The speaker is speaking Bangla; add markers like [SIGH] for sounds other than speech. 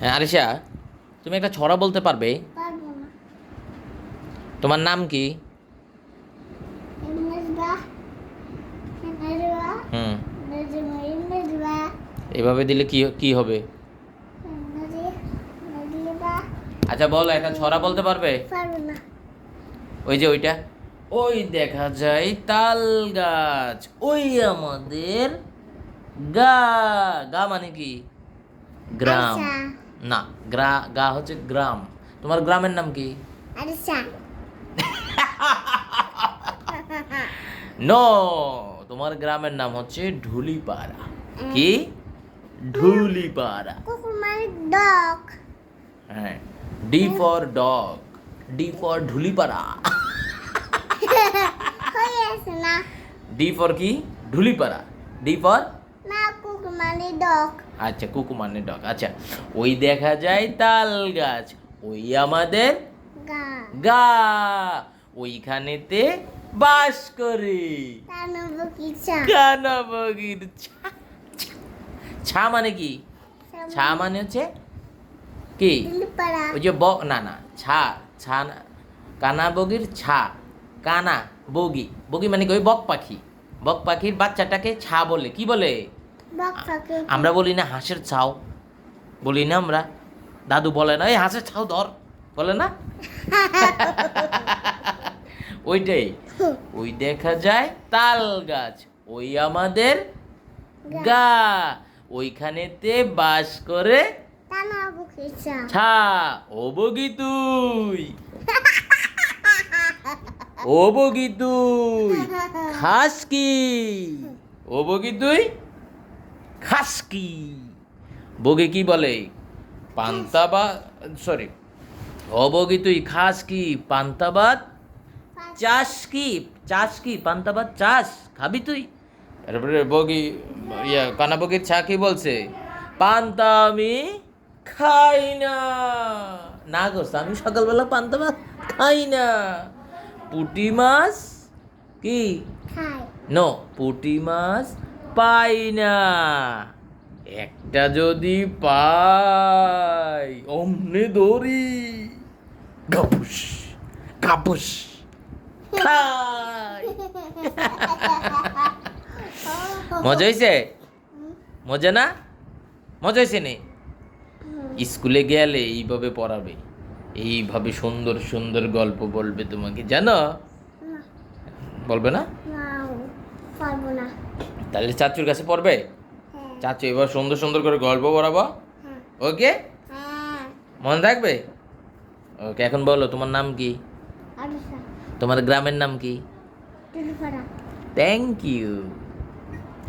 হ্যাঁ আরিশা তুমি একটা ছড়া বলতে পারবে? তোমার নাম কি? হুম। এভাবে দিলে কি কি হবে? আচ্ছা বলো একটা ছড়া বলতে পারবে? ওই যে ওইটা। ওই দেখা যায় তাল গাছ ওই আমাদের গা। গা মানে কি? গ্রাম। না গ্রা গা হচ্ছে গ্রাম। তোমার গ্রামের নাম কি? নো [LAUGHS] তোমার গ্রামের নাম হচ্ছে ঢুলিপাড়া। কি? ঢুলিপাড়া। ডগ। হ্যাঁ D for dog D for Dhulipara. [LAUGHS] D for কি? ঢুলিপাড়া। ডি ফর না কুকুর মানে ডগ। আচ্ছা কুকু কুকুমানের ডগ। আচ্ছা ওই দেখা যায় তাল গাছ ওই আমাদের গা। ওইখানেতে বাস করে। তানো কানা বগির ছা মানে কি? ছা মানে হচ্ছে কি? ওই যে ব না না ছা ছা না কানা বগির ছা কানা বগি বগি মানে কি? ওই বক পাখি। বক পাখির বাচ্চাটাকে ছা বলে। কি বলে? আমরা বলি না হাঁসের ছাও বলি না আমরা দাদু বলে না এই হাঁসের ছাও ধর বলে না? [LAUGHS] ওইটাই। [LAUGHS] ওই দেখা যায় তাল গাছ ওই আমাদের গা। ওইখানেতে বাস করে ছা ও বগি তুই [LAUGHS] ও বগি তুই খাস কি? ও বগি তুই খাস কি বগি কি বলে? পান্তা বা সরি ও বগি তুই খাস কি পান্তাবাদ চাস কি চাস কি পান্তাবাদ চাস খাবি তুই? তারপরে বগি ইয়া কানা বগির চা কি বলছে? পান্তা আমি খাই না। না গো আমি সকালবেলা পান্তা ভাত খাই না। পুটি মাছ কি? নো পুটি মাছ পাই না। একটা যদি পাই অমনে ধরি গাপুস গাপুস। [LAUGHS] মজা হয়েছে মজা না? মজা হয়েছে নে? স্কুলে গেলে এইভাবে পড়াবে এইভাবে সুন্দর সুন্দর গল্প বলবে তোমাকে জানো? বলবে না? না। পারব না। তাহলে চাচুর কাছে পড়বে? হ্যাঁ। চাচু এবার সুন্দর সুন্দর করে গল্প পড়াবো? হ্যাঁ। ওকে? হ্যাঁ। মনে থাকবে? ওকে এখন বলো তোমার নাম কি? তোমার গ্রামের নাম কি? Thank you